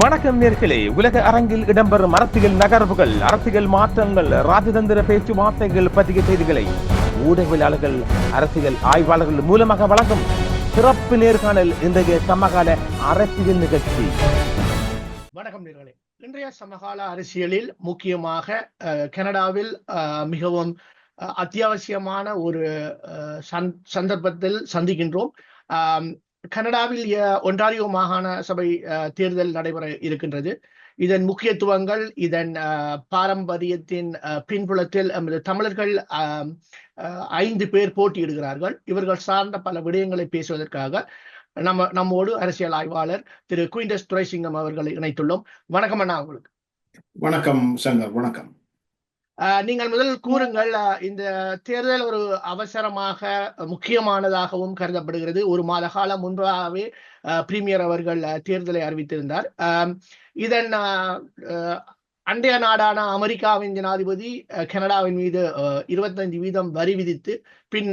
வணக்கம் நேர்களே உலக அரங்கில் இடம்பெறும் அரசியல் நகர்வுகள் அரசியல் மாற்றங்கள் ராஜதந்திர பேச்சுவார்த்தைகள் பற்றிய செய்திகளை ஊடகவியலாளர்கள் அரசியல் ஆய்வாளர்கள் மூலமாக வழங்கும் சிறப்பு நேர்காணல் இன்றைய சமகால அரசியல் நிகழ்ச்சி. வணக்கம் நேர்களே. இன்றைய சமகால அரசியலில் முக்கியமாக கனடாவில் மிகவும் அத்தியாவசியமான ஒரு சந்தர்ப்பத்தில் சந்திக்கின்றோம். கனடாவில் அஹ், ஒன்டாரியோ மாகாண சபை தேர்தல் நடைபெற இருக்கின்றது. இதன் முக்கியத்துவங்கள் இதன் பாரம்பரியத்தின் பின்புலத்தில் நமது தமிழர்கள் ஐந்து பேர் போட்டியிடுகிறார்கள். இவர்கள் சார்ந்த பல விடயங்களை பேசுவதற்காக நம்ம நம்மோடு அரசியல் ஆய்வாளர் திரு குயின்டஸ் துரைசிங்கம் அவர்களை இணைத்துள்ளோம். வணக்கம் அண்ணா உங்களுக்கு. வணக்கம் சங்கர் வணக்கம். நீங்கள் முதல் கூறுங்கள் இந்த தேர்தல் ஒரு அவசரமாக முக்கியமானதாகவும் கருதப்படுகிறது. ஒரு மாத காலம் முன்பாகவே ஆஹ் பிரீமியர் அவர்கள் தேர்தலை அறிவித்திருந்தார். இதன் அண்டைய நாடான அமெரிக்காவின் ஜனாதிபதி கனடாவின் மீது இருபத்தஞ்சு வீதம் வரி விதித்து பின்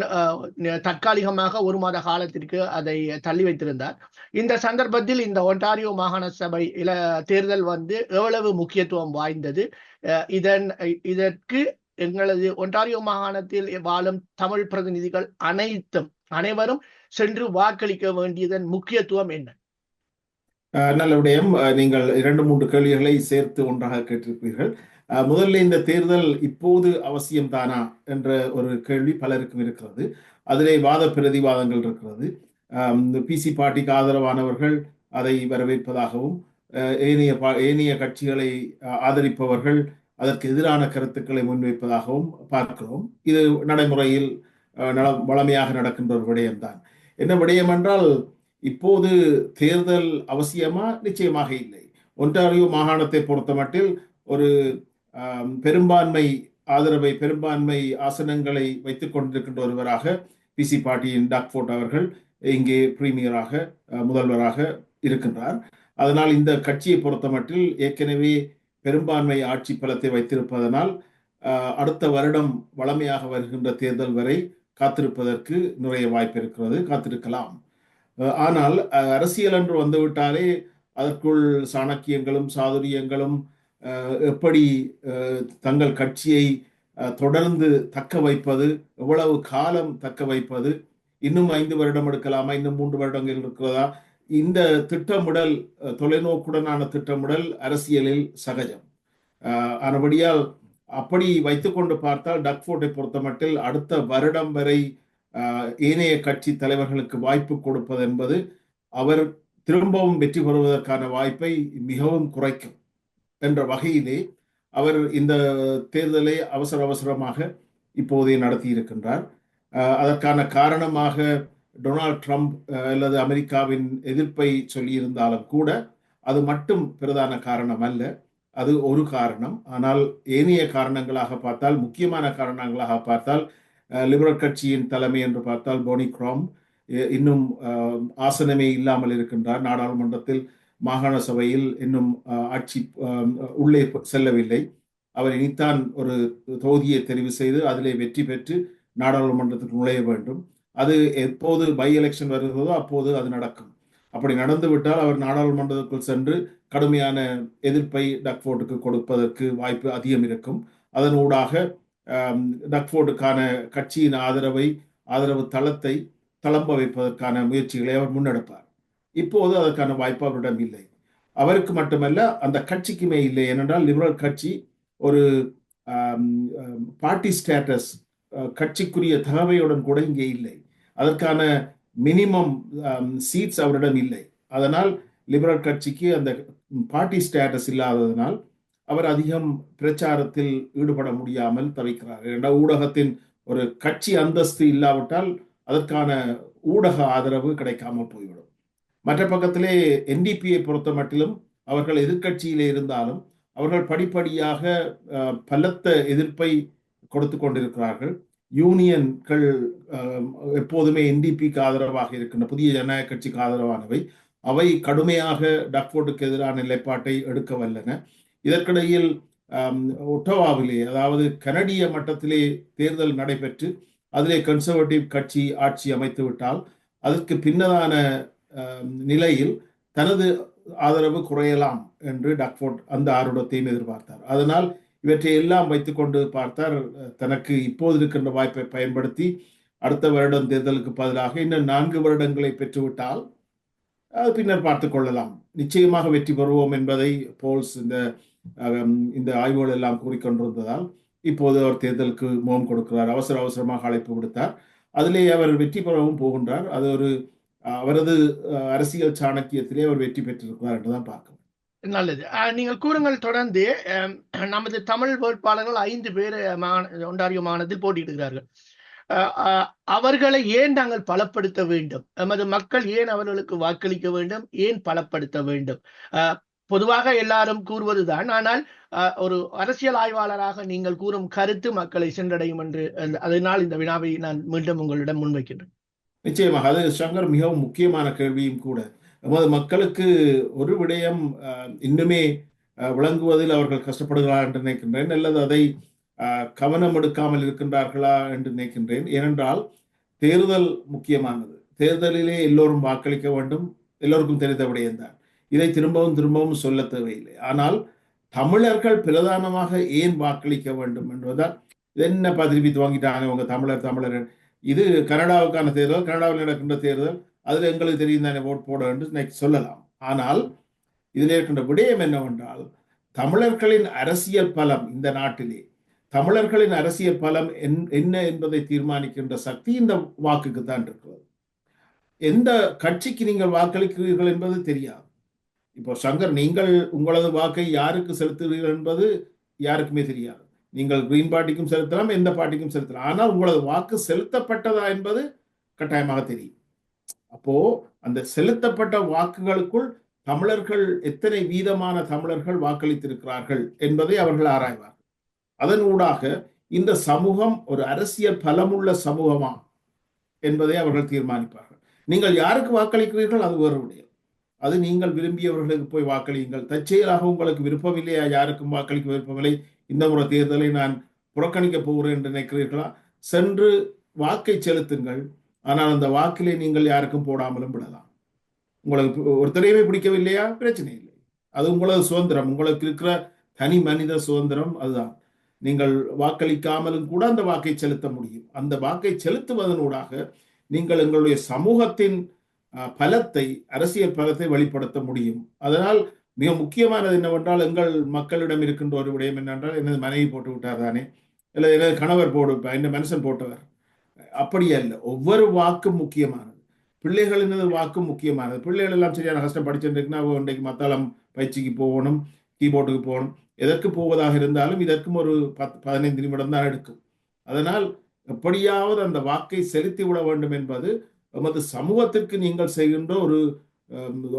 தற்காலிகமாக ஒரு மாத காலத்திற்கு அதை தள்ளி வைத்திருந்தார். இந்த சந்தர்ப்பத்தில் இந்த ஒன்டாரியோ மாகாண சபை இல தேர்தல் வந்து எவ்வளவு முக்கியத்துவம் வாய்ந்தது? அஹ் இதன் இதற்கு எங்களது ஒன்டாரியோ மாகாணத்தில் வாழும் தமிழ் பிரதிநிதிகள் அனைத்தும் அனைவரும் சென்று வாக்களிக்க வேண்டியதன் முக்கியத்துவம் என்ன? நல்ல விடயம். நீங்கள் இரண்டு மூன்று கேள்விகளை சேர்த்து ஒன்றாக கேட்டிருப்பீர்கள். முதல்ல இந்த தேர்தல் இப்போது அவசியம்தானா என்ற ஒரு கேள்வி பலருக்கும் இருக்கிறது. அதிலே வாத பிரதிவாதங்கள் இருக்கிறது. இந்த பிசி பார்ட்டிக்கு ஆதரவானவர்கள் அதை வரவேற்பதாகவும் ஏனைய பா- ஏனைய கட்சிகளை ஆதரிப்பவர்கள் அதற்கு எதிரான கருத்துக்களை முன்வைப்பதாகவும் பார்க்கிறோம். இது நடைமுறையில் வளமையாக நடக்கின்ற ஒரு விடயம்தான். என்ன விடயம் என்றால் இப்போது தேர்தல் அவசியமா? நிச்சயமாக இல்லை. ஒன்டாரியோ மாகாணத்தை பொறுத்தமட்டில் ஒரு பெரும்பான்மை ஆதரவை பெரும்பான்மை ஆசனங்களை வைத்துக் கொண்டிருக்கின்ற ஒருவராக பிசி டாக் டாக்ஃபோர்ட் அவர்கள் இங்கே பிரீமியராக முதல்வராக இருக்கின்றார். அதனால் இந்த கட்சியை பொறுத்தமட்டில் ஏற்கனவே பெரும்பான்மை ஆட்சி பலத்தை வைத்திருப்பதனால் அடுத்த வருடம் வளமையாக வருகின்ற தேர்தல் வரை காத்திருப்பதற்கு நிறைய வாய்ப்பு இருக்கிறது. காத்திருக்கலாம். ஆனால் அரசியல் என்று வந்துவிட்டாலே அதற்குள் சாணக்கியங்களும் சாதுரியங்களும் எப்படி தங்கள் கட்சியை தொடர்ந்து தக்க வைப்பது எவ்வளவு காலம் தக்க வைப்பது இன்னும் ஐந்து வருடம் எடுக்கலாமா இன்னும் மூன்று வருடங்கள் இருக்கிறதா இந்த திட்டமிடல் தொலைநோக்குடனான திட்டமிடல் அரசியலில் சகஜம். ஆனபடியால் அப்படி வைத்துக்கொண்டு பார்த்தால் டக்ஃபோர்ட்டை பொறுத்தமட்டில் அடுத்த வருடம் வரை ஏனைய கட்சி தலைவர்களுக்கு வாய்ப்பு கொடுப்பது என்பது அவர் திரும்பவும் வெற்றி பெறுவதற்கான வாய்ப்பை மிகவும் குறைக்கும் என்ற வகையிலே அவர் இந்த தேர்தலை அவசர அவசரமாக இப்போதே நடத்தி இருக்கின்றார். அதற்கான காரணமாக டொனால்ட் ட்ரம்ப் அல்லது அமெரிக்காவின் எதிர்ப்பை சொல்லியிருந்தாலும் கூட அது மட்டும் பிரதான காரணம் அல்ல. அது ஒரு காரணம். ஆனால் ஏனைய காரணங்களாக பார்த்தால் முக்கியமான காரணங்களாக பார்த்தால் லிபரல் கட்சியின் தலைமை என்று பார்த்தால் போனி கிராம். இன்னும் ஆசனமே இல்லாமல் இருக்கின்றார். நாடாளுமன்றத்தில் மாகாண சபையில் இன்னும் ஆட்சி உள்ளே செல்லவில்லை. அவர் இனித்தான் ஒரு தொகுதியை தெரிவு செய்து அதிலே வெற்றி பெற்று நாடாளுமன்றத்துக்கு நுழைய வேண்டும். அது எப்போது பை எலெக்ஷன் வருகிறதோ அப்போது அது நடக்கும். அப்படி நடந்துவிட்டால் அவர் நாடாளுமன்றத்துக்குள் சென்று கடுமையான எதிர்ப்பை டக்ஃபோர்டுக்கு கொடுப்பதற்கு வாய்ப்பு அதிகம் இருக்கும். அதன் ஊடாக நக்ஃபோர்டுக்கான டக்ஃபோர்டுக்கான கட்சியின் ஆதரவை ஆதரவு தளத்தை தளம்ப வைப்பதற்கான முயற்சிகளை அவர் முன்னெடுப்பார். இப்போது அதற்கான வாய்ப்பு அவரிடம் இல்லை. அவருக்கு மட்டுமல்ல அந்த கட்சிக்குமே இல்லை ஏனென்றால் லிபரல் கட்சி ஒரு பார்ட்டி ஸ்டேட்டஸ் கட்சிக்குரிய தகவையுடன் கூட இங்கே இல்லை. அதற்கான மினிமம் சீட்ஸ் அவரிடம் இல்லை. அதனால் லிபரல் கட்சிக்கு அந்த பார்ட்டி ஸ்டேட்டஸ் இல்லாததனால் அவர் அதிகம் பிரச்சாரத்தில் ஈடுபட முடியாமல் தவிக்கிறார். இரண்டாவது ஊடகத்தின் ஒரு கட்சி அந்தஸ்து இல்லாவிட்டால் அதற்கான ஊடக ஆதரவு கிடைக்காமல் போய்விடும். மற்ற பக்கத்திலே என்டிபியை பொறுத்த மட்டிலும் அவர்கள் எதிர்கட்சியிலே இருந்தாலும் அவர்கள் படிப்படியாக பலத்த எதிர்ப்பை கொடுத்து கொண்டிருக்கிறார்கள். யூனியன்கள் எப்போதுமே என்டிபிக்கு ஆதரவாக இருக்கின்ற புதிய ஜனநாயக கட்சிக்கு ஆதரவானவை. அவை கடுமையாக டக்ஃபோர்டுக்கு எதிரான நிலைப்பாட்டை எடுக்க வல்லன. இதற்கிடையில் ஒட்டோவாவிலே அதாவது கனடிய மட்டத்திலே தேர்தல் நடைபெற்று அதிலே கன்சர்வேட்டிவ் கட்சி ஆட்சி அமைத்து விட்டால் அதற்கு பின்னதான நிலையில் தனது ஆதரவு குறையலாம் என்று டக்ஃபோர்ட் அந்த ஆர்வத்தையும் எதிர்பார்த்தார். அதனால் இவற்றை எல்லாம் வைத்துக்கொண்டு பார்த்தார் தனக்கு இப்போது இருக்கின்ற வாய்ப்பை பயன்படுத்தி அடுத்த வருடம் தேர்தலுக்கு பதிலாக இன்னும் நான்கு வருடங்களை பெற்றுவிட்டால் அது பின்னர் பார்த்துக் கொள்ளலாம். நிச்சயமாக வெற்றி பெறுவோம் என்பதை போல்ஸ் இந்த இந்த ஆய்வுகள் எல்லாம் கூறிக்கொண்டிருந்ததால் இப்போது அவர் தேர்தலுக்கு முகம் கொடுக்கிறார் அவசர அவசரமாக அழைப்பு விடுத்தார். அதிலே அவர் வெற்றி பெறவும் போகின்றார். அது ஒரு அவரது அரசியல் சாணக்கியத்திலே அவர் வெற்றி பெற்றிருக்கிறார் என்றுதான் பார்க்கணும் நல்லது. நீங்கள் கூறுங்கள் தொடர்ந்து நமது தமிழ் வேட்பாளர்கள் ஐந்து பேர் மா- மாநிலத்தில் போட்டியிடுகிறார்கள். அஹ், அஹ், அவர்களை ஏன் நாங்கள் பலப்படுத்த வேண்டும்? எமது மக்கள் ஏன் அவர்களுக்கு வாக்களிக்க வேண்டும்? ஏன் பலப்படுத்த வேண்டும்? அஹ், பொதுவாக எல்லாரும் கூறுவதுதான். ஆனால் ஒரு அரசியல் ஆய்வாளராக நீங்கள் கூறும் கருத்து மக்களை சென்றடையும் என்று அதனால் இந்த வினாவை நான் மீண்டும் உங்களிடம் முன்வைக்கின்றேன். நிச்சயமாக அது சங்கர் மிகவும் முக்கியமான கேள்வியும் கூட. நமது மக்களுக்கு ஒரு விடயம் இன்னுமே விளங்குவதில் அவர்கள் கஷ்டப்படுகிறார்கள் என்று நினைக்கின்றேன். அல்லது அதை கவனம் எடுக்காமல் இருக்கின்றார்களா என்று நினைக்கின்றேன். ஏனென்றால் தேர்தல் முக்கியமானது. தேர்தலிலே எல்லோரும் வாக்களிக்க வேண்டும். எல்லோருக்கும் தெரிந்த விடயம்தான். இதை திரும்பவும் திரும்பவும் சொல்ல தேவையில்லை. ஆனால் தமிழர்கள் பிரதானமாக ஏன் வாக்களிக்க வேண்டும் என்பதால் என்ன பதிவி வாங்கிட்டாங்க உங்க தமிழர் தமிழர்? இது கனடாவுக்கான தேர்தல் கனடாவில் நடக்கின்ற தேர்தல். அதில் எங்களுக்கு தெரியும் தானே ஓட் போட என்று சொல்லலாம். ஆனால் இதில் இருக்கின்ற விடயம் என்னவென்றால் தமிழர்களின் அரசியல் பலம் இந்த நாட்டிலே தமிழர்களின் அரசியல் பலம் என்- என்ன என்பதை தீர்மானிக்கின்ற சக்தி இந்த வாக்குக்கு தான் இருக்கிறது. எந்த கட்சிக்கு நீங்கள் வாக்களிக்கிறீர்கள் என்பது தெரியாது. இப்போ சங்கர் நீங்கள் உங்களது வாக்கை யாருக்கு செலுத்துகிறீர்கள் என்பது யாருக்குமே தெரியாது. நீங்கள் கிரீன் பார்ட்டிக்கும் செலுத்தலாம் எந்த பார்ட்டிக்கும் செலுத்தலாம். ஆனால் உங்களது வாக்கு செலுத்தப்பட்டதா என்பது கட்டாயமாக தெரியும். அப்போ அந்த செலுத்தப்பட்ட வாக்குகளுக்குள் தமிழர்கள் எத்தனை வீதமான தமிழர்கள் வாக்களித்திருக்கிறார்கள் என்பதை அவர்கள் ஆராய்வார்கள். அதன் ஊடாக இந்த சமூகம் ஒரு அரசியல் பலமுள்ள சமூகமா என்பதை அவர்கள் தீர்மானிப்பார்கள். நீங்கள் யாருக்கு வாக்களிக்கிறீர்கள் அது வேறு விடயம். அது நீங்கள் விரும்பியவர்களுக்கு போய் வாக்களியுங்கள். தற்செயலாக உங்களுக்கு விருப்பம் இல்லையா யாருக்கும் வாக்களிக்க விருப்பமில்லை. இந்த முறை தேர்தலை நான் புறக்கணிக்க போகிறேன் என்று நினைக்கிறீர்களா? சென்று வாக்கை செலுத்துங்கள். ஆனால் அந்த வாக்கிலே நீங்கள் யாருக்கும் போடாமலும் விடலாம். உங்களுக்கு ஒருத்தரையுமே பிடிக்கவில்லையா? பிரச்சனை இல்லை. அது உங்களது சுதந்திரம். உங்களுக்கு இருக்கிற தனி மனித சுதந்திரம் அதுதான். நீங்கள் வாக்களிக்காமலும் கூட அந்த வாக்கை செலுத்த முடியும். அந்த வாக்கை செலுத்துவதனூடாக நீங்கள் எங்களுடைய சமூகத்தின் பலத்தை அரசியல் பலத்தை வெளிப்படுத்த முடியும். அதனால் மிக முக்கியமானது என்னவென்றால் எங்கள் மக்களிடம் இருக்கின்ற ஒரு விடயம் என்னென்றால் எனது மனைவி போட்டு விட்டார் தானே. இல்லை எனது கணவர் போடு என்ன மனுஷன் போட்டவர். அப்படி அல்ல. ஒவ்வொரு வாக்கும் முக்கியமானது. பிள்ளைகளின் வாக்கும் முக்கியமானது. பிள்ளைகள் எல்லாம் சரியான கஷ்டம் படிச்சுருக்குன்னா இன்றைக்கு மத்தாளம் பயிற்சிக்கு போகணும் கீபோர்டுக்கு போகணும். எதற்கு போவதாக இருந்தாலும் இதற்கும் ஒரு பத்து பதினைந்து நிமிடம் தான் எடுக்கும். அதனால் எப்படியாவது அந்த வாக்கை செலுத்தி விட வேண்டும் என்பது எமது சமூகத்திற்கு நீங்கள் செய்கின்ற ஒரு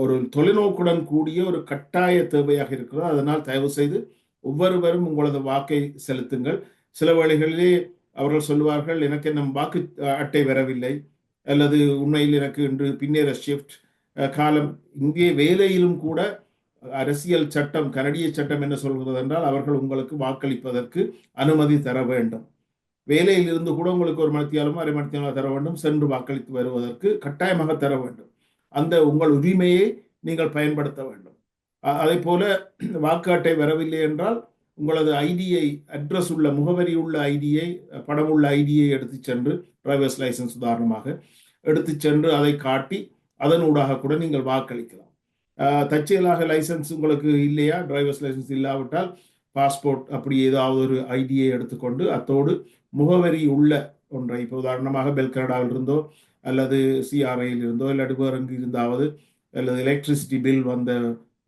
ஒரு தொலைநோக்குடன் கூடிய ஒரு கட்டாய தேவையாக இருக்கிறது. அதனால் தயவு செய்து ஒவ்வொருவரும் உங்களது வாக்கை செலுத்துங்கள். சில வேளைகளிலே அவர்கள் சொல்லுவார்கள் எனக்கு நம் வாக்கு அட்டை வரவில்லை. அல்லது உண்மையில் எனக்கு இன்று பின்னேற ஷிஃப்ட் காலம் இங்கே வேலையிலும் கூட அரசியல் சட்டம் கனடிய சட்டம் என்ன சொல்கிறது என்றால் அவர்கள் உங்களுக்கு வாக்களிப்பதற்கு அனுமதி தர வேண்டும். வேலையில் இருந்து கூட உங்களுக்கு ஒரு மணித்தியாலமோ அரை மணித்தியாலமோ தர வேண்டும். சென்று வாக்களித்து வருவதற்கு கட்டாயமாக தர வேண்டும். அந்த உங்கள் உரிமையை நீங்கள் பயன்படுத்த வேண்டும். அதே போல வாக்கு அட்டை வரவில்லை என்றால் உங்களது ஐடியை அட்ரஸ் உள்ள முகவரி உள்ள ஐடியை படம் உள்ள ஐடியை எடுத்து சென்று டிரைவர்ஸ் லைசன்ஸ் உதாரணமாக எடுத்து சென்று அதை காட்டி அதனூடாக கூட நீங்கள் வாக்களிக்கலாம். தற்செயலாக லைசன்ஸ் உங்களுக்கு இல்லையா? டிரைவர்ஸ் லைசன்ஸ் இல்லாவிட்டால் பாஸ்போர்ட் அப்படி ஏதாவது ஒரு ஐடியை எடுத்துக்கொண்டு அத்தோடு முகவரி உள்ள ஒன்றை இப்போ உதாரணமாக பெல்கனடாவில் இருந்தோ அல்லது சிஆர்ஐயில் இருந்தோ இல்லாட்டி வேறு எங்கு இருந்தாவது அல்லது எலக்ட்ரிசிட்டி பில் வந்த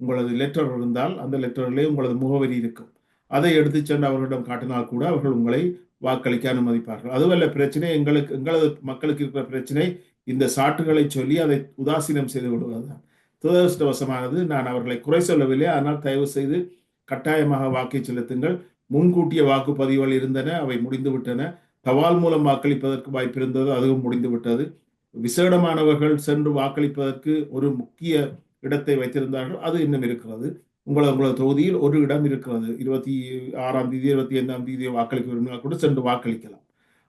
உங்களது லெட்டர் இருந்தால் அந்த லெட்டரிலே உங்களது முகவரி இருக்கும். அதை எடுத்து சென்று அவர்களிடம் காட்டினால் கூட அவர்கள் உங்களை வாக்களிக்க அனுமதிப்பார்கள். அதுவல்ல பிரச்சனை எங்களுக்கு எங்களது மக்களுக்கு இருக்கிற பிரச்சனை இந்த சாட்டுகளை சொல்லி அதை உதாசீனம் செய்து விடுவதுதான் துரதிருஷ்டவசமானது நான் அவர்களை குறை சொல்லவில்லை ஆனால் தயவு செய்து கட்டாயமாக வாக்கை செலுத்துங்கள். முன்கூட்டிய வாக்குப்பதிவுகள் இருந்தன அவை முடிந்துவிட்டன தபால் மூலம் வாக்களிப்பதற்கு வாய்ப்பு இருந்தது அதுவும் முடிந்துவிட்டது விசேடமானவர்கள் சென்று வாக்களிப்பதற்கு ஒரு முக்கிய இடத்தை வைத்திருந்தார்கள் அது இன்னும் இருக்கிறது. உங்களது உங்களது தொகுதியில் ஒரு இடம் இருக்கிறது. இருபத்தி ஆறாம் தேதி இருபத்தி ஐந்தாம் தேதி வாக்களிக்க விரும்பினால் கூட சென்று வாக்களிக்கலாம்.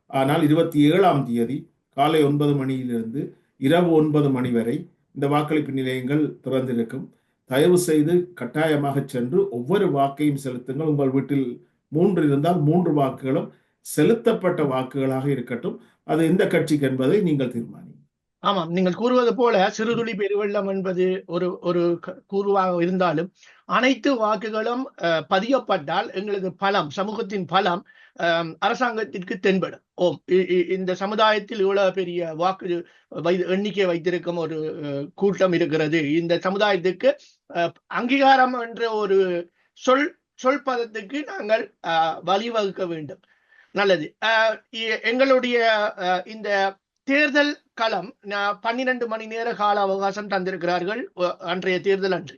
ஆனால் இருபத்தி ஏழாம் தேதி காலை ஒன்பது மணியிலிருந்து இரவு ஒன்பது மணி வரை இந்த வாக்களிப்பு நிலையங்கள் திறந்திருக்கும். தயவு செய்து கட்டாயமாக சென்று ஒவ்வொரு வாக்கையும் செலுத்துங்கள். உங்கள் வீட்டில் மூன்று இருந்தால் மூன்று வாக்குகளும் செலுத்தப்பட்ட வாக்குகளாக இருக்கட்டும். அது எந்த கட்சிக்கு என்பதை நீங்கள் தீர்மானி ஆமாம் நீங்கள் கூறுவது போல சிறுதுளி பெருவெள்ளம் என்பது ஒரு ஒரு க- கூறுவாக இருந்தாலும் அனைத்து வாக்குகளும் அஹ், பதியப்பட்டால் எங்களது பலம் சமூகத்தின் பலம் அரசாங்கத்திற்கு தென்படும். ஓம் இ- இ- இந்த சமுதாயத்தில் இவ்வளவு பெரிய வாக்கு வை எண்ணிக்கை வைத்திருக்கும் ஒரு கூட்டம் இருக்கிறது. இந்த சமுதாயத்துக்கு அஹ், அங்கீகாரம் என்ற ஒரு சொல் சொல் பதத்துக்கு நாங்கள் வழிவகுக்க வேண்டும். நல்லது. எங்களுடைய இந்த தேர்தல் களம் பன்னிரண்டு மணி நேர கால அவகாசம் தந்திருக்கிறார்கள் அன்றைய தேர்தல் அன்று.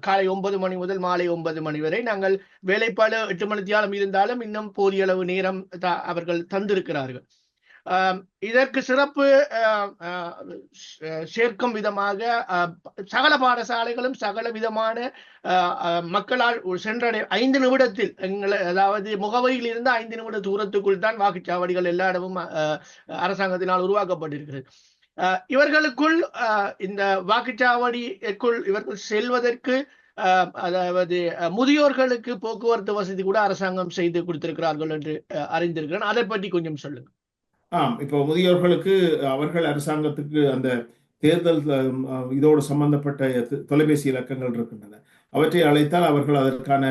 காலை ஒன்பது மணி முதல் மாலை ஒன்பது மணி வரை நாங்கள் வேலைப்பாடு எட்டு மணித்தியாலும் இருந்தாலும் இன்னும் போதிய அளவு நேரம் த- அவர்கள் தந்திருக்கிறார்கள். இதற்கு சிறப்பு அஹ், சேர்க்கும் விதமாக சகல பாடசாலைகளும் சகல விதமான அஹ், மக்களால் சென்றடை ஐந்து நிமிடத்தில் எங்களை அதாவது முகவரியில் இருந்து ஐந்து நிமிட தூரத்துக்குள் தான் வாக்குச்சாவடிகள் எல்லா இடமும் அஹ், அரசாங்கத்தினால் உருவாக்கப்பட்டிருக்கிறது. இவர்களுக்குள் அஹ், இந்த வாக்குச்சாவடிக்குள் இவர்கள் செல்வதற்கு அஹ், அதாவது முதியோர்களுக்கு போக்குவரத்து வசதி கூட அரசாங்கம் செய்து கொடுத்திருக்கிறார்கள் என்று அஹ், அறிந்திருக்கிறேன். அதை பற்றி கொஞ்சம் சொல்லுங்க. ஆம் இப்போ முதியோர்களுக்கு அவர்கள் அரசாங்கத்துக்கு அந்த தேர்தல் இதோடு சம்பந்தப்பட்ட தொலைபேசி இலக்கங்கள் இருக்கின்றன. அவற்றை அழைத்தால் அவர்கள் அதற்கான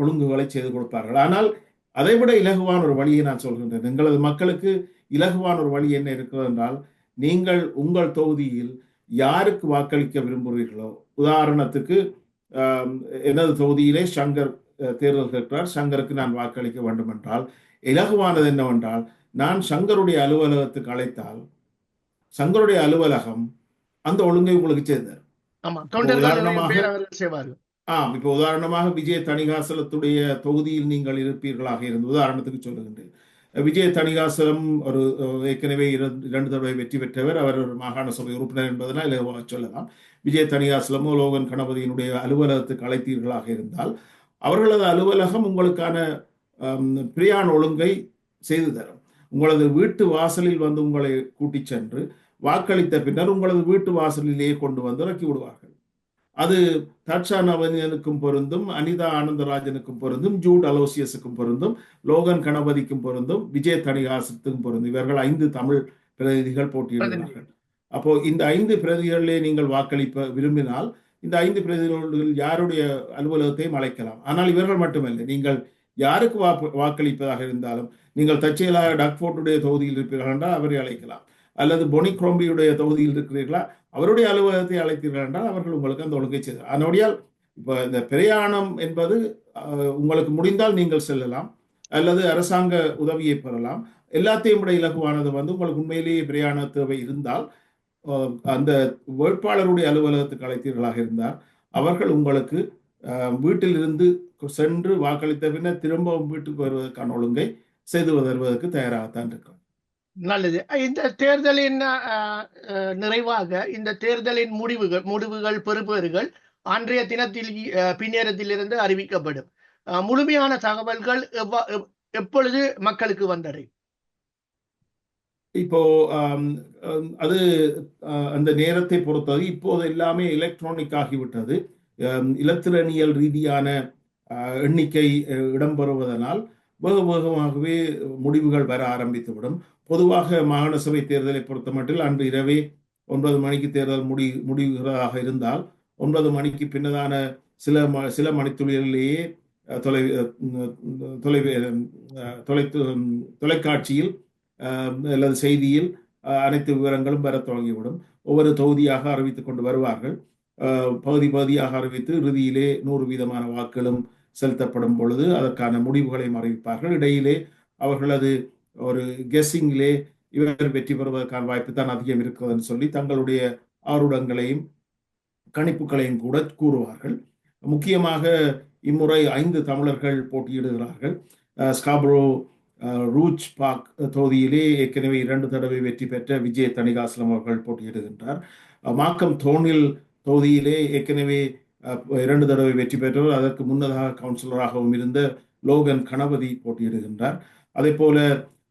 ஒழுங்குகளை செய்து கொடுப்பார்கள். ஆனால் அதைவிட இலகுவான ஒரு வழியை நான் சொல்கின்றேன். எங்களது மக்களுக்கு இலகுவான ஒரு வழி என்ன இருக்கிறது என்றால் நீங்கள் உங்கள் தொகுதியில் யாருக்கு வாக்களிக்க விரும்புகிறீர்களோ உதாரணத்துக்கு எனது தொகுதியிலே சங்கர் தேர்தல் கேட்கிறார். சங்கருக்கு நான் வாக்களிக்க வேண்டும் என்றால் இலகுவானது என்னவென்றால் நான் சங்கருடைய அலுவலகத்துக்கு அழைத்தால் சங்கருடைய அலுவலகம் அந்த ஒழுங்கை உங்களுக்கு செய்து தரும். ஆமா இப்போ உதாரணமாக விஜய தணிகாசலத்துடைய தொகுதியில் நீங்கள் இருப்பீர்களாக இருந்து உதாரணத்துக்கு சொல்லுகின்றேன். விஜய தணிகாசலம் ஒரு ஏற்கனவே இரண்டு இரண்டு தடவை வெற்றி பெற்றவர் அவர் ஒரு மாகாண சபை உறுப்பினர் என்பதனால் சொல்லலாம். விஜய தணிகாசலமோ லோகன் கணபதியினுடைய அலுவலகத்துக்கு அழைத்தீர்களாக இருந்தால் அவர்களது அலுவலகம் உங்களுக்கான பிரியாண ஒழுங்கை செய்து தரும். உங்களது வீட்டு வாசலில் வந்து உங்களை கூட்டிச் சென்று வாக்களித்த பின்னர் உங்களது வீட்டு வாசலிலேயே கொண்டு வந்து இறக்கி விடுவார்கள் அது தட்சா நவனியனுக்கும் பொருந்தும் அனிதா ஆனந்தராஜனுக்கும் பொருந்தும் ஜூட் அலோசியஸுக்கும் பொருந்தும் லோகன் கணபதிக்கும் பொருந்தும் விஜய் தணிகாசத்துக்கும் பொருந்தும். இவர்கள் ஐந்து தமிழ் பிரதிநிதிகள் போட்டியிடுகிறார்கள். அப்போ இந்த ஐந்து பிரதிகளிலே நீங்கள் வாக்களிப்ப விரும்பினால் இந்த ஐந்து பிரதிநிதிகள் யாருடைய அலுவலகத்தையும் அழைக்கலாம். ஆனால் இவர்கள் மட்டுமல்ல நீங்கள் யாருக்கு வாக்கு- வாக்களிப்பதாக இருந்தாலும் நீங்கள் தற்செயலாக டக்ஃபோர்டுடைய தொகுதியில் இருப்பீர்கள் என்றால் அவரை அழைக்கலாம். அல்லது பொனிக்ரோம்பியுடைய தொகுதியில் இருக்கிறீர்களா அவருடைய அலுவலகத்தை அழைத்தீர்கள் என்றால் அவர்கள் உங்களுக்கு அந்த ஒழுங்கை செய்தார் அதனுடையால் இப்போ இந்த பிரயாணம் என்பது உங்களுக்கு முடிந்தால் நீங்கள் செல்லலாம். அல்லது அரசாங்க உதவியை பெறலாம். எல்லாத்தையும் விட இலகுவானது வந்து உங்களுக்கு உண்மையிலேயே பிரயாண தேவை இருந்தால் அந்த வேட்பாளருடைய அலுவலகத்துக்கு அழைத்தீர்களாக இருந்தால் அவர்கள் உங்களுக்கு அஹ், வீட்டிலிருந்து சென்று வாக்களித்த பின்னர் திரும்பவும் வீட்டுக்கு வருவதற்கான ஒழுங்கை செய்து தருவதற்கு தயாராகத்தான் இருக்கிறோம் நல்லது. இந்த தேர்தலின் நிறைவாக இந்த தேர்தலின் முடிவுகள் முடிவுகள் பெறுபேறுகள் அன்றைய தினத்தில் பின்னேரத்திலிருந்து அறிவிக்கப்படும். முழுமையான தகவல்கள் எவ்வா- எப்- எப்பொழுது மக்களுக்கு வந்தடையும் இப்போ அது அந்த நேரத்தை பொறுத்தது இப்போது எல்லாமே எலக்ட்ரானிக் ஆகிவிட்டது. இலத்திரனியல் ரீதியான எண்ணிக்கை இடம்பெறுவதனால் வேக வேகமாகவே முடிவுகள் வர ஆரம்பித்துவிடும். பொதுவாக மாகாண சபை தேர்தலை பொறுத்தமட்டில் அன்று இரவே ஒன்பது மணிக்கு தேர்தல் முடி முடிகிறதாக இருந்தால் ஒன்பது மணிக்கு பின்னதான சில ம சில மணித்துளிகளிலேயே தொலை தொலை தொலை தொலைக்காட்சியில் அல்லது செய்தியில் அனைத்து விவரங்களும் வர தொடங்கிவிடும். ஒவ்வொரு தொகுதியாக அறிவித்துக் கொண்டு வருவார்கள். பகுதி பகுதியாக அறிவித்து இறுதியிலே நூறு வீதமான வாக்குகளும் செலுத்தப்படும் பொழுது அதற்கான முடிவுகளையும் அறிவிப்பார்கள். இடையிலே அவர்களது ஒரு கெஸ்ஸிங்கிலே இவர் வெற்றி பெறுவதற்கான வாய்ப்பு தான் அதிகம் இருக்கிறதுன்னு சொல்லி தங்களுடைய ஆருடங்களையும் கணிப்புகளையும் கூட கூறுவார்கள். முக்கியமாக இம்முறை ஐந்து தமிழர்கள் போட்டியிடுகிறார்கள். ஸ்காப்ரோ ரூச் பாக் தொகுதியிலே ஏற்கனவே இரண்டு தடவை வெற்றி பெற்ற விஜய் தணிகாசலம் அவர்கள் போட்டியிடுகின்றார். மாக்கம் தோணில் தொகுதியிலே ஏற்கனவே இரண்டு தடவை வெற்றி பெற்றவர் அதற்கு முன்னதாக கவுன்சிலராகவும் இருந்த லோகன் கணபதி போட்டியிடுகின்றார். அதே போல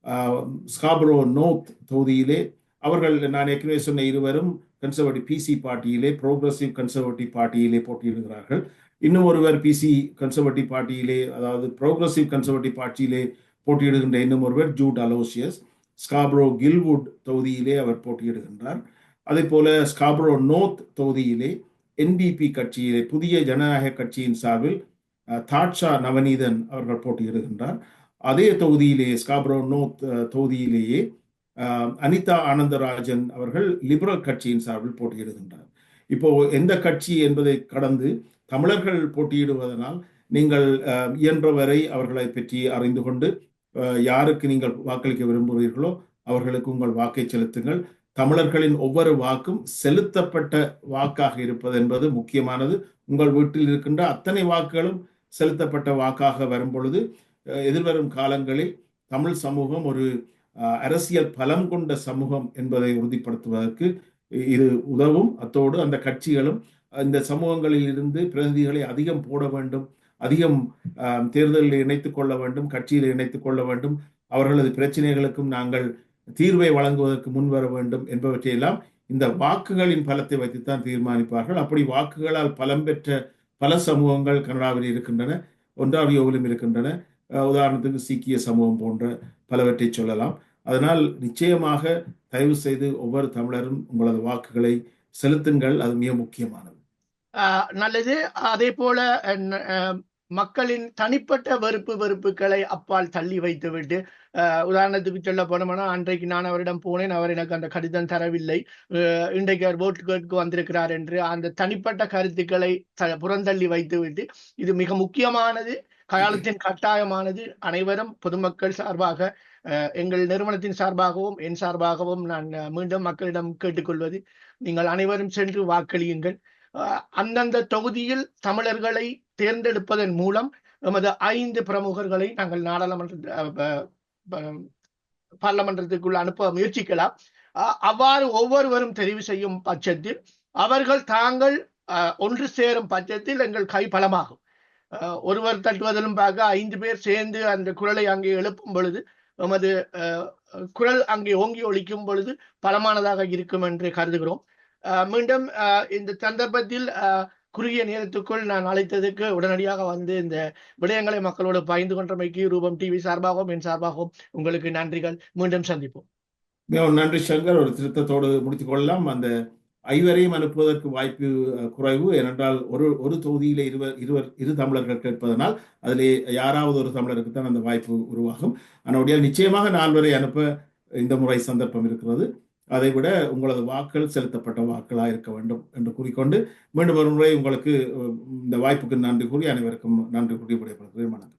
ஸ்காபரோ ஸ்காப்ரோ நோத் தொகுதியிலே அவர்கள் நான் ஏற்கனவே சொன்ன இருவரும் கன்சர்வேட்டிவ் பிசி பார்ட்டியிலே ப்ரோக்ரஸிவ் கன்சர்வேட்டிவ் பார்ட்டியிலே போட்டியிடுகிறார்கள். இன்னும் ஒருவர் பிசி கன்சர்வேட்டிவ் பார்ட்டியிலே அதாவது ப்ரோக்ரஸிவ் கன்சர்வேட்டிவ் பார்ட்டியிலே போட்டியிடுகின்ற இன்னும் ஒருவர் ஜூட் அலோசியஸ். ஸ்காப்ரோ கில்வுட் தொகுதியிலே அவர் போட்டியிடுகின்றார். அதே போல ஸ்காப்ரோ நோர்த் தொகுதியிலே என்பிபி கட்சியிலே புதிய ஜனநாயக கட்சியின் சார்பில் தாட்சா நவநீதன் அவர்கள் போட்டியிடுகின்றார். அதே தொகுதியிலே ஸ்காப்ரோ நோர்த் தொகுதியிலேயே அனிதா ஆனந்தராஜன் அவர்கள் லிபரல் கட்சியின் சார்பில் போட்டியிடுகின்றார். இப்போ எந்த கட்சி என்பதை கடந்து தமிழர்கள் போட்டியிடுவதனால் நீங்கள் இயன்றவரை அவர்களை பற்றி அறிந்து கொண்டு யாருக்கு நீங்கள் வாக்களிக்க விரும்புகிறீர்களோ அவர்களுக்கு உங்கள் வாக்கை செலுத்துங்கள். தமிழர்களின் ஒவ்வொரு வாக்கும் செலுத்தப்பட்ட வாக்காக இருப்பது என்பது முக்கியமானது. உங்கள் வீட்டில் இருக்கின்ற அத்தனை வாக்குகளும் செலுத்தப்பட்ட வாக்காக வரும் பொழுது எதிர்வரும் காலங்களில் தமிழ் சமூகம் ஒரு அரசியல் பலம் கொண்ட சமூகம் என்பதை உறுதிப்படுத்துவதற்கு இது உதவும். அத்தோடு அந்த கட்சிகளும் இந்த சமூகங்களில் இருந்து பிரதிநிதிகளை அதிகம் போட வேண்டும் அதிகம் தேர்தலில் இணைத்துக் கொள்ள வேண்டும் கட்சியில் இணைத்துக் கொள்ள வேண்டும். அவர்களது பிரச்சனைகளுக்கும் நாங்கள் தீர்வை வழங்குவதற்கு முன்வர வேண்டும் என்பவற்றையெல்லாம் இந்த வாக்குகளின் பலத்தை வைத்துத்தான் தீர்மானிப்பார்கள். அப்படி வாக்குகளால் பலம் பெற்ற பல சமூகங்கள் கனடாவில் இருக்கின்றன ஒன்றாரியோவிலும் இருக்கின்றன. உதாரணத்துக்கு சீக்கிய சமூகம் போன்ற பலவற்றை சொல்லலாம். அதனால் நிச்சயமாக தயவு செய்து ஒவ்வொரு தமிழரும் உங்களது வாக்குகளை செலுத்துங்கள். அது மிக முக்கியமானது. நல்லது. அதே போல மக்களின் தனிப்பட்ட வெறுப்பு வெறுப்புகளை அப்பால் தள்ளி வைத்துவிட்டு அஹ் உதாரணத்துக்கு சொல்ல போனோம்னா அன்றைக்கு நான் அவரிடம் போனேன். அவர் எனக்கு அந்த கடிதம் தரவில்லை. இன்றைக்கு அவர் ஓட்டுக்கு வந்திருக்கிறார் என்று அந்த தனிப்பட்ட கருத்துக்களை த- புறந்தள்ளி வைத்துவிட்டு இது மிக முக்கியமானது காலத்தின் கட்டாயமானது. அனைவரும் பொதுமக்கள் சார்பாக அஹ், எங்கள் நிறுவனத்தின் சார்பாகவும் என் சார்பாகவும் நான் மீண்டும் மக்களிடம் கேட்டுக்கொள்வது நீங்கள் அனைவரும் சென்று வாக்களியுங்கள். அஹ், அந்தந்த தொகுதியில் தமிழர்களை தேர்ந்தெடுப்பதன் மூலம் எமது ஐந்து பிரமுகர்களை நாங்கள் நாடாளுமன்ற அஹ், அனுப்ப முயற்சிக்கலாம். அஹ், அவ்வாறு ஒவ்வொருவரும் தெரிவு செய்யும் பட்சத்தில் அவர்கள் தாங்கள் அஹ், ஒன்று சேரும் பட்சத்தில் எங்கள் கை பலமாகும். அஹ், ஒருவர் தட்டுவதிலும் பார்க்க ஐந்து பேர் சேர்ந்து அந்த குரலை அங்கே எழுப்பும் பொழுது எமது அஹ், குரல் அங்கே ஓங்கி ஒழிக்கும் பொழுது பலமானதாக இருக்கும் என்று கருதுகிறோம். அஹ், மீண்டும் அஹ், இந்த சந்தர்ப்பத்தில் அஹ், குறுகிய நேரத்துக்குள் நான் அழைத்ததுக்கு உடனடியாக வந்து இந்த விடயங்களை மக்களோடு பகிர்ந்து கொண்டமைக்கு ரூபம் டிவி சார்பாகவும் என் சார்பாகவும் உங்களுக்கு நன்றிகள். மீண்டும் சந்திப்போம். மிகவும் நன்றி சங்கர். ஒரு திருத்தத்தோடு முடித்துக் கொள்ளலாம். அந்த ஐவரையும் அனுப்புவதற்கு வாய்ப்பு குறைவு. ஏனென்றால் ஒரு ஒரு தொகுதியிலே இருவர் இருவர் இரு தமிழர்கள் கேட்பதனால் அதிலே யாராவது ஒரு தமிழருக்கு தான் அந்த வாய்ப்பு உருவாகும். ஆனால் நிச்சயமாக நால்வரை அனுப்ப இந்த முறை சந்தர்ப்பம் இருக்கிறது. அதை விட உங்களது வாக்குகள் செலுத்தப்பட்ட வாக்களாக இருக்க வேண்டும் என்று கூறிக்கொண்டு மீண்டும் ஒரு முறை உங்களுக்கு இந்த வாய்ப்புக்கு நன்றி கூறி அனைவருக்கும் நன்றி கூறி விடைபெறுகிறேன். வணக்கம்.